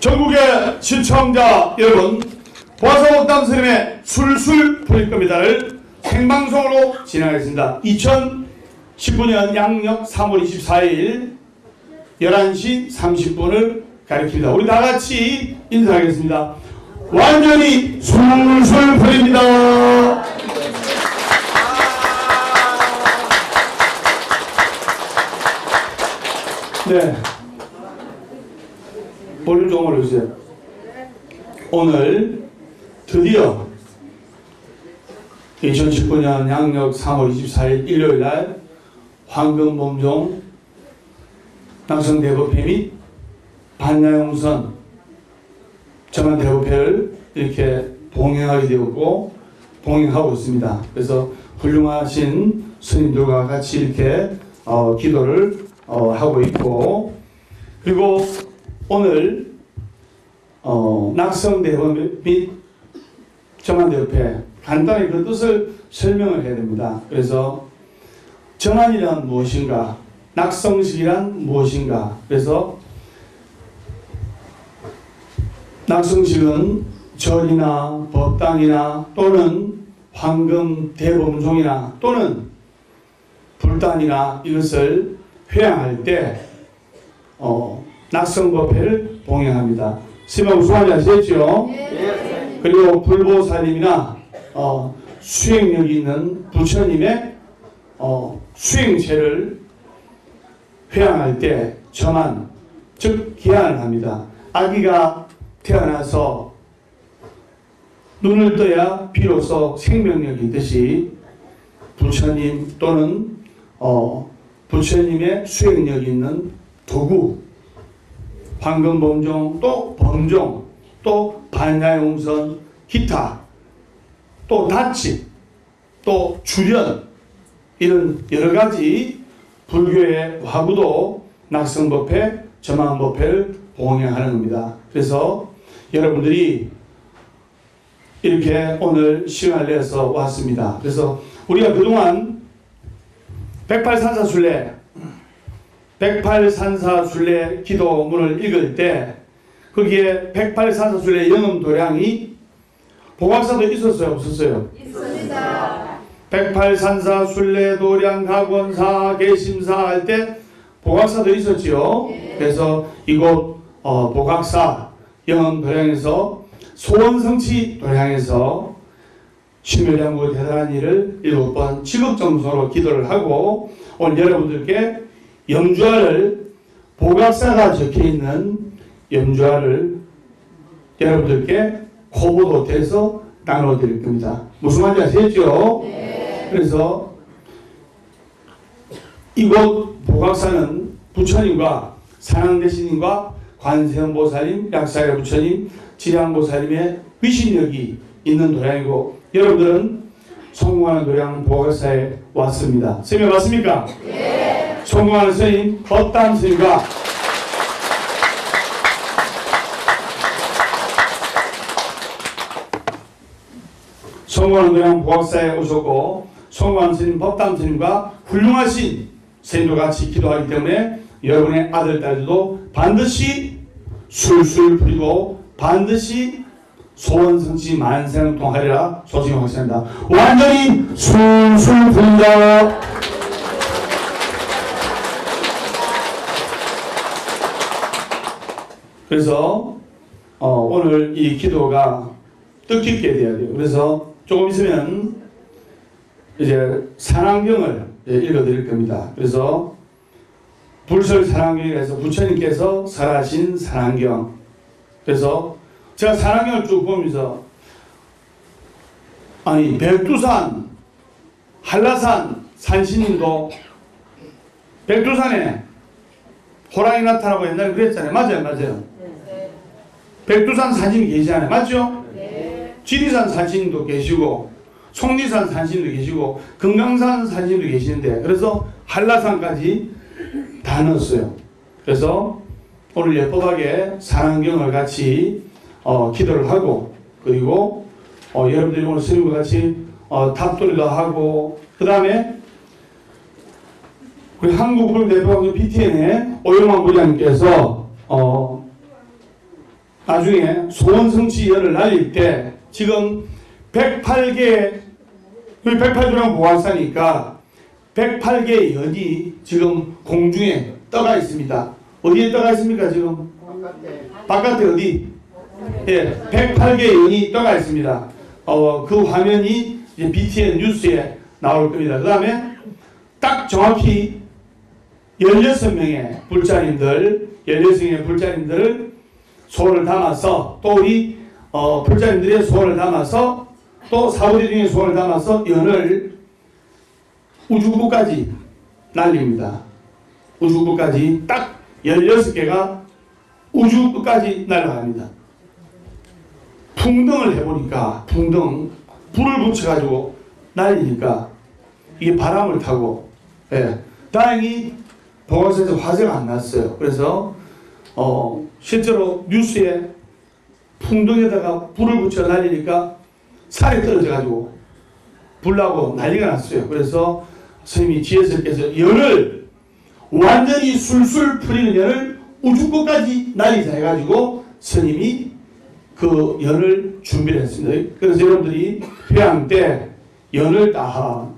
전국의 시청자 여러분, 보아서옥담 스님의 술술 부릴 겁니다를 생방송으로 진행하겠습니다. 2019년 양력 3월 24일 11시 30분을 가리킵니다. 우리 다 같이 인사하겠습니다. 완전히 술술 부립니다. 네. 볼륨 좀 올려주세요. 오늘 드디어 2019년 양력 3월 24일 일요일 날 황금범종 남성대법회 및 반야용선 전환 대법회를 이렇게 봉행하게 되었고 봉행하고 있습니다. 그래서 훌륭하신 스님들과 같이 이렇게 어, 기도를 어, 하고 있고 그리고 오늘 어, 낙성대법 및 정한대협회 간단히 그 뜻을 설명을 해야 됩니다. 그래서 정한이란 무엇인가, 낙성식이란 무엇인가. 그래서 낙성식은 절이나 법당이나 또는 황금 대범종이나 또는 불단이나 이것을 회양할 때 어, 낙성법회를 봉행합니다. 스님하고 수고하지 아시겠죠? 그리고 불보살님이나 어, 수행력이 있는 부처님의 어, 수행체를 회양할 때 전환, 즉 기한을 합니다. 아기가 태어나서 눈을 떠야 비로소 생명력이 있듯이 부처님 또는 어, 부처님의 수행력이 있는 도구, 황금범종, 또 범종, 또 반야용선, 기타, 또 다치, 또 주련 이런 여러 가지 불교의 화구도 낙성법회, 점안법회를 봉행하는 겁니다. 그래서 여러분들이 이렇게 오늘 시간을 내서 왔습니다. 그래서 우리가 그동안 108산사순례 108산사순례 기도문을 읽을 때 거기에 108산사순례 영음도량이 보각사도 있었어요 없었어요? 있습니다. 108산사 순례 도량 각원사 계심사 할 때 보각사도 있었지요. 그래서 이곳 어, 보각사 영암 도량에서 소원성취 도량에서 심혈양구 대단한 일을 일곱 번 지극정성으로 기도를 하고 오늘 여러분들께 염주화를 보각사가 적혀 있는 염주화를 여러분들께 코보도 돼서 나눠 드릴 겁니다. 무슨 말인지 아시겠죠? 그래서 이곳 보각사는 부처님과 산왕대신님과 관세음보살님, 약사의 부처님, 지량보살님의 위신력이 있는 도량이고 여러분들은 성공하는 도량 보각사에 왔습니다. 스님 맞습니까? 네. 성공하는 스님, 헛담 스님과 성공하는 도량 보각사에 오셨고 성공한 스님, 법담 스님과 훌륭하신 스님과 같이 기도하기 때문에 여러분의 아들, 딸들도 반드시 술술 부리고 반드시 소원성취 만생통하리라 소식을 확신합니다. 완전히 술술 부린다. 그래서 어, 오늘 이 기도가 뜻깊게 돼야 돼요. 그래서 조금 있으면 이제 산안경을 읽어드릴 겁니다. 그래서 불설 산안경이라서 부처님께서 설하신 산안경. 그래서 제가 산안경을 쭉 보면서 아니 백두산, 한라산 산신님도 백두산에 호랑이 나타나고 옛날에 그랬잖아요. 맞아요, 맞아요. 백두산 산신이 계시잖아요. 맞죠? 지리산 산신도 계시고 속리산 산신도 계시고 금강산 산신도 계시는데 그래서 한라산까지 다 넣었어요. 그래서 오늘 예법하게 산안경을 같이 어, 기도를 하고 그리고 어, 여러분들이 오늘 스님과 같이 어, 탑돌이도 하고 그 다음에 우리 한국불 대표방송 BTN의 오영환 부장님께서 어, 나중에 소원 성취 연을 날릴 때 지금 108개 여기 108주랑 보관사니까 108개의 연이 지금 공중에 떠가 있습니다. 어디에 떠가 있습니까 지금? 바깥에 어디? 예, 108개의 연이 떠가 있습니다. 어, 그 화면이 이제 BTN 뉴스에 나올 겁니다. 그 다음에 딱 정확히 16명의 불자님들, 16명의 불자님들을 소원을 담아서 또 우리 어, 불자님들의 소원을 담아서 또 사부리 중의 소원을 담아서 연을 우주부까지 날립니다. 우주부까지 딱 16개가 우주부까지 날아갑니다. 풍덩을 해보니까 풍덩 불을 붙여가지고 날리니까 이게 바람을 타고 예, 다행히 보건소에서 화재가 안 났어요. 그래서 어, 실제로 뉴스에 풍덩에다가 불을 붙여 날리니까 살이 떨어져가지고 불나고 난리가 났어요. 그래서 스님이 지혜스럽게서 열을 완전히 술술 풀리는 열을 우주까지 날리자 해가지고 스님이 그 연을 준비를 했습니다. 그래서 여러분들이 회양 때 연을 다